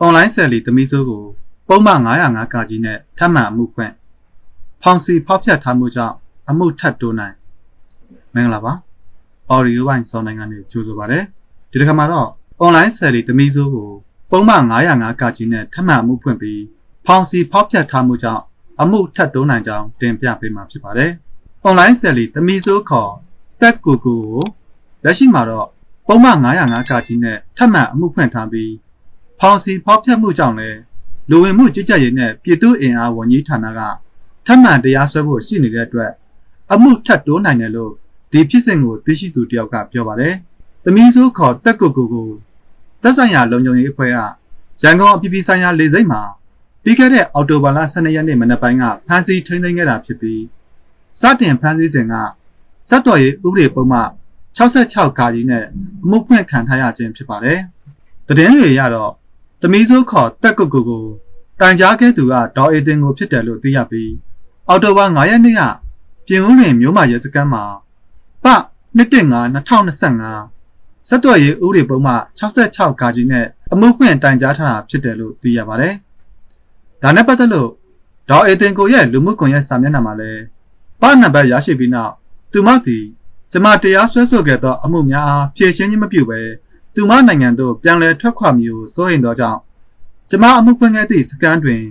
အွန်လိုင်းဆယ်လီသမီးစိုးကိုပုံမှန်905ကကြီးနဲ့ထပ်မံအမှုဖွင့်ဖောင်စီဖောက်ဖြတ်ထားမှုကြောင့်အမှုထပ်တိုးနိုင်မင်္ဂလာပါအော်ရီယိုဘိုင်းစောင်းနိုင်ငံနေကြိုဆိုပါရစေဒီတစ်ခါမှာတော့အွန်လိုင်းဆယ်လီသမီးစိုးကိုပုံမှန်905ကကြီးနဲ့ထပ်မံအမှုဖွင့်ပြီးဖောင်စီဖောက်ဖြတ်ထားမှုကြောင့်အမှုထပ်တိုးနိုင်ကြောင်းတင်ပြပေးမှာဖြစ်ပါတယ်အွန်လိုင်းဆယ်လီသမီးစိုးခေါ်တက်ကိုကိုကိုလက်ရှိမှာတော့ပုံမှန်905ကကြီးနဲ့ထပ်မံအမှုဖွင့်ထားပြီး ဖောင်စီဖောက်ဖြတ်မှုကြောင့်လည်းလူဝင်မှုကြီးကြပ်ရေးနဲ့ပြည်သူ့အင်အားဝန်ကြီးဌာနကထပ်မံတရားစွဲဖို့ရှိနေတဲ့အတွက်အမှုထပ်တိုးနိုင်တယ်လို့ဒီဖြစ်စဉ်ကိုသိရှိသူတယောက်ကပြောပါတယ်။သမီးစိုးခေါ်တက်ကိုကိုကိုတက်ဆိုင်ရာလုံခြုံရေးအဖွဲ့ကရန်ကုန်အပြည်ပြည်ဆိုင်ရာလေဆိပ်မှာပြီးခဲ့တဲ့အောက်တိုဘာလ12ရက်နေ့မနက်ပိုင်းကဖမ်းဆီးထိန်းသိမ်းခဲ့တာဖြစ်ပြီးစတင်ဖမ်းဆီးစဉ်ကစက်တော်ရေးဥပဒေပုံမှ66ကာကြီးနဲ့အမှုဖွင့်ခံထားရခြင်းဖြစ်ပါတယ်။သတင်းတွေရတော့ သမီးစိုးခေါ်တက်ကုတ်ကိုကိုတိုင်ကြားခဲ့သူကဒေါ်အေတင်ကိုဖြစ်တယ်လို့သိရပြီးအော်တိုဘာ9ရက်နေ့ကပြင်ဦးလွင်မြို့မရဲစခန်းမှာပ115 2025စက်တော်ရေးဥပဒေပုံမှ66ကာကြီးနဲ့အမှုဖွင့်တိုင်ကြားထားတာဖြစ်တယ်လို့သိရပါတယ်။ဒါနဲ့ပတ်သက်လို့ဒေါ်အေတင်ကိုရဲ့လူမှုကွန်ရက်စာမျက်နှာမှာလည်းပနံပါတ်ရရှိပြီးနောက်သူမသည်ကျမတရားစွဲဆိုခဲ့သောအမှုများအားဖြေရှင်းခြင်းမပြုဘဲ သူမနိုင်ငံသို့ပြန်လည်ထွက်ခွာမည်ဟုစိုးရိမ်သောကြောင့်ကျမအမှုဖွင့်ခဲ့သည့်စကန်တွင်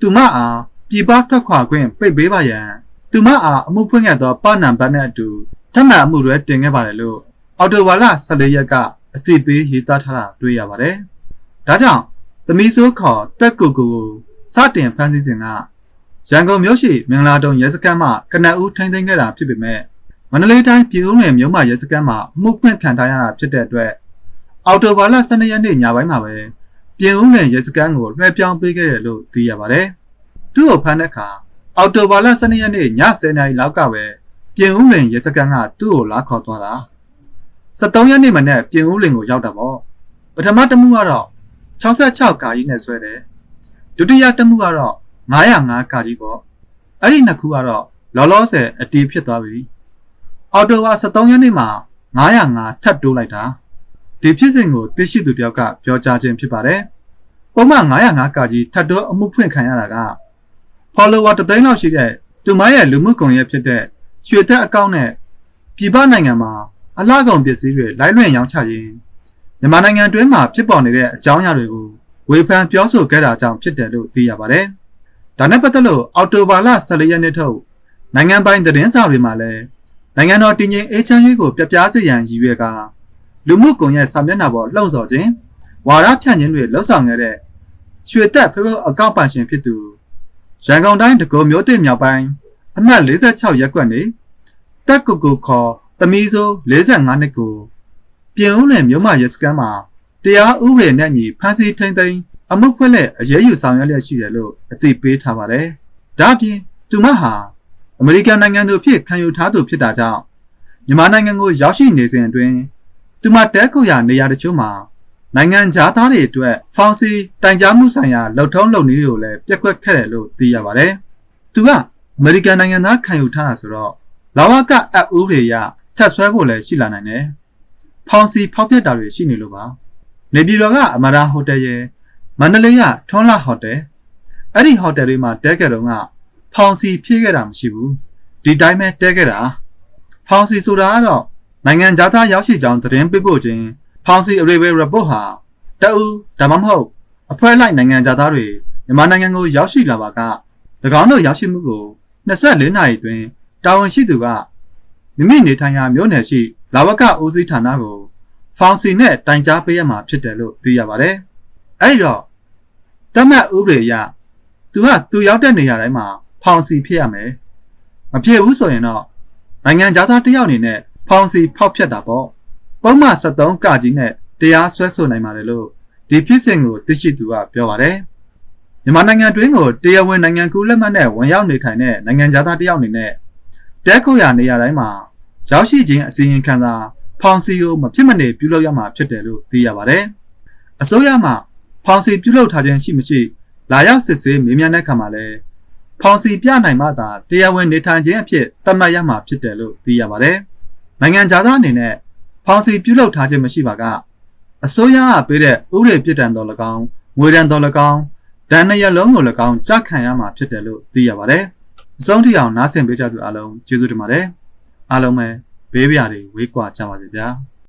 သူမအားပြည်ပထွက်ခွာခွင့်ပိတ်ပေးပါရန်သူမအားအမှုဖွင့်ခဲ့သောပနံပါတ်နှင့်အတူထပ်မံအမှုတွေတင်ခဲ့ပါတယ်လို့အော်တိုဝါလာ14ရက်ကအသိပေးရေးသားထားတာတွေ့ရပါတယ်။ဒါကြောင့်သမီးစိုးခေါ်တက်ကူကူကိုစတင်ဖမ်းဆီးစဉ်ကရန်ကုန်မြို့ရှိမင်္ဂလာတုံရဲစခန်းမှကနအူးထိန်းသိမ်းခဲ့တာဖြစ်ပေမဲ့မန္တလေးတိုင်းပြည်ဦးလွင်မြို့မှာရဲစခန်းမှာအမှုဖွင့်ခံထားရတာဖြစ်တဲ့အတွက် အော်တိုဘာလ12ရက်နေ့ညပိုင်းမှာပဲပြင်ဦးလွင်ရဲစခန်းကိုလွှဲပြောင်းပေးခဲ့တယ်လို့သိရပါတယ်။သူ့ကိုဖမ်းတဲ့အခါအော်တိုဘာလ12ရက်နေ့ည10:00နာရီလောက်ကပဲပြင်ဦးလွင်ရဲစခန်းကသူ့ကိုလာခေါ်သွားတာ။73ရက်နေ့မနေ့ပြင်ဦးလွင်ကိုရောက်တာပေါ့။ပထမတမှုကတော့66ကာကြီးနဲ့ဆွဲတယ်။ဒုတိယတမှုကတော့905ကာကြီးပေါ့။အဲ့ဒီနှစ်ခုကတော့လောလောဆယ်အတီးဖြစ်သွားပြီ။အော်တိုဘာ73ရက်နေ့မှာ905ထပ်တိုးလိုက်တာ ဒီဖြစ်စဉ်ကိုသိရှိသူတယောက်ကပြောကြားခြင်းဖြစ်ပါတယ်။ပုံမှန်905ကကြီးထပ်တိုးအမှုဖွင့်ခံရတာက follower တသိန်းလောက်ရှိတဲ့သူမရဲ့လူမှုကွန်ရက်ဖြစ်တဲ့ရွှေသက်အကောင့်နဲ့ပြည်ပနိုင်ငံမှာအလားကုန်ပစ္စည်းတွေလိုက်လွှင့်ရောင်းချရင်းမြန်မာနိုင်ငံတွင်းမှာဖြစ်ပေါ်နေတဲ့အကြောင်းအရာတွေကိုဝေဖန်ပြောဆိုခဲ့တာကြောင့်ဖြစ်တယ်လို့သိရပါတယ်။ဒါနဲ့ပတ်သက်လို့အော်တိုဘာလ14ရက်နေ့ထုတ်နိုင်ငံပိုင်သတင်းစာတွေမှာလည်းနိုင်ငံတော်တည်ငြိမ်အေးချမ်းရေးကိုပြပြစေရန်ရည်ရွယ်ကာ လူမှုကွန်ရက်စာမျက်နှာပေါ်လှုံ့ဆော်ခြင်းဝါဒဖြန့်ခြင်းတွေလှုပ်ဆောင်ခဲ့တဲ့ရွှေသက် Facebook အကောင့်ပိုင်ရှင်ဖြစ်သူရန်ကုန်တိုင်းတကောမျိုးတင်မြောက်ပိုင်းအမှတ်46ရပ်ကွက်နေတက်ကုကုခေါ်သမီးစိုး45နှစ်ကိုပြင်ဦးလွင်မြို့မရဲစခန်းမှာတရားဥပဒေနဲ့ညီဖမ်းဆီးထိန်းသိမ်းအမှုဖွင့်လက်အရေးယူဆောင်ရွက်လျက်ရှိတယ်လို့အသိပေးထားပါတယ်။ဒါ့အပြင်သူမဟာအမေရိကန်နိုင်ငံသူဖြစ်ခံယူထားသူဖြစ်တာကြောင့်မြန်မာနိုင်ငံကိုရောက်ရှိနေစဉ်အတွင်း သူမတဲခုရနေရာတချို့မှာနိုင်ငံခြားသားတွေအတွက်ဖောင်စီတိုင်ကြားမှုဆိုင်ရာလှုပ်ထုံးလုပ်နည်းတွေကိုလည်းပြက်ကွက်ခဲ့တယ်လို့သိရပါတယ်။သူကအမေရိကန်နိုင်ငံသားခံယူထားတာဆိုတော့လာဝကအပ်ဦးတွေရထပ်ဆွဲဖို့လည်းရှိလာနိုင်တယ်။ဖောင်စီဖောက်ပြက်တာတွေရှိနေလို့ပါ။နေပြည်တော်ကအမရာဟိုတယ်ရဲ့မန္တလေးကထွန်းလာဟိုတယ်အဲ့ဒီဟိုတယ်တွေမှာတဲခဲ့တော့ကဖောင်စီဖြည့်ခဲ့တာမရှိဘူး။ဒီတိုင်းပဲတဲခဲ့တာဖောင်စီဆိုတာကတော့ နိုင်ငံသားရောက်ရှိကြောင်းသတင်းပေးပို့ခြင်းဖောင်စီအရေဘယ် report ဟာတအူဒါမှမဟုတ်အဖွဲ့လိုက်နိုင်ငံသားတွေမြန်မာနိုင်ငံကိုရောက်ရှိလာပါက၎င်းတို့ရောက်ရှိမှုကို24နာရီတွင်တာဝန်ရှိသူကမိမိနေထိုင်ရာမြို့နယ်ရှိလာဝကဦးစီးဌာနကိုဖောင်စီနဲ့တိုင်ကြားပေးရမှာဖြစ်တယ်လို့သိရပါတယ်။အဲဒီတော့တမတ်ဥပဒေအရသူကသူရောက်တဲ့နေရာတိုင်းမှာဖောင်စီဖြစ်ရမယ်။မဖြစ်ဘူးဆိုရင်တော့နိုင်ငံသားတယောက်အနေနဲ့ ဖောင်စီဖောက်ဖြတ်တာပေါ့ပုံမှန်73ကကြီးနဲ့တရားစွဲဆိုနိုင်ပါတယ်လို့ဒီဖြစ်စဉ်ကိုသိရှိသူကပြောပါတယ်မြန်မာနိုင်ငံတွင်းကိုတရားဝင်နိုင်ငံကူးလက်မှတ်နဲ့ဝင်ရောက်နေထိုင်တဲ့နိုင်ငံသားတယောက်အနေနဲ့တဲခုရနေရာတိုင်းမှာရောက်ရှိခြင်းအစီရင်ခံစာဖောင်စီကိုမဖြစ်မနေပြုလုပ်ရမှာဖြစ်တယ်လို့သိရပါတယ်အစိုးရမှဖောင်စီပြုလုပ်ထားခြင်းရှိမရှိလာရောက်စစ်ဆေးမေးမြန်းတဲ့အခါမှာလည်းဖောင်စီပြနိုင်မှသာတရားဝင်နေထိုင်ခြင်းအဖြစ်သတ်မှတ်ရမှာဖြစ်တယ်လို့သိရပါတယ် နိုင်ငံသားအနေနဲ့ဖောင်စီပြုလုပ်ထားခြင်းမရှိပါကအစိုးရကပေးတဲ့ဥပဒေပြစ်ဒဏ်တော်၎င်းငွေဒဏ်တော်၎င်းဒဏ်နှစ်ရက်လုံးကို၎င်းကြခံရမှာဖြစ်တယ်လို့သိရပါတယ်အဆုံးထိအောင်နားဆင်ပေးကြသူအားလုံးကျေးဇူးတင်ပါတယ်အားလုံးပဲဘေးပြာတွေဝေးကွာကြပါစေဗျာ